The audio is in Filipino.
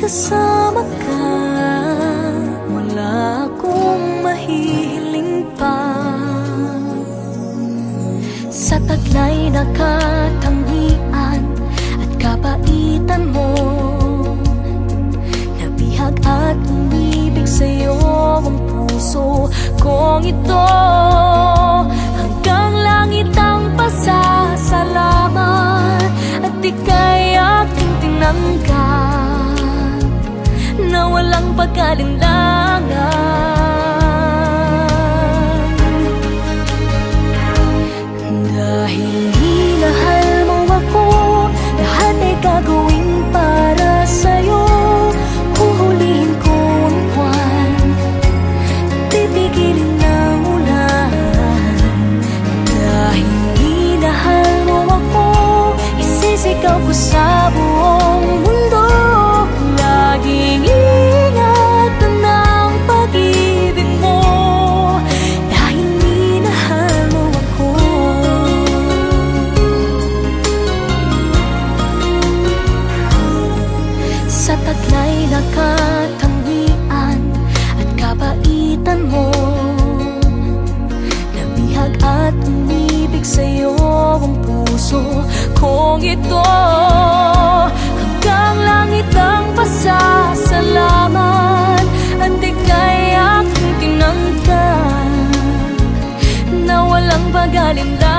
Kasama ka. Wala akong mahihiling pa. Sa taglay na katangian At kapaitan mo Nabihag at umibig sa'yo Ang puso kong ito walang pagkalinlangan Dahil minahal mo ako Lahat ay gagawin para sa'yo. Huhulihin ko ang buwan Pipigilin ng ulan. Dahil minahal mo ako Isisigaw ko sa buong ito Hanggang langit ang pasasalamat At ika'y aking tinangka. Na walang pag-alinlan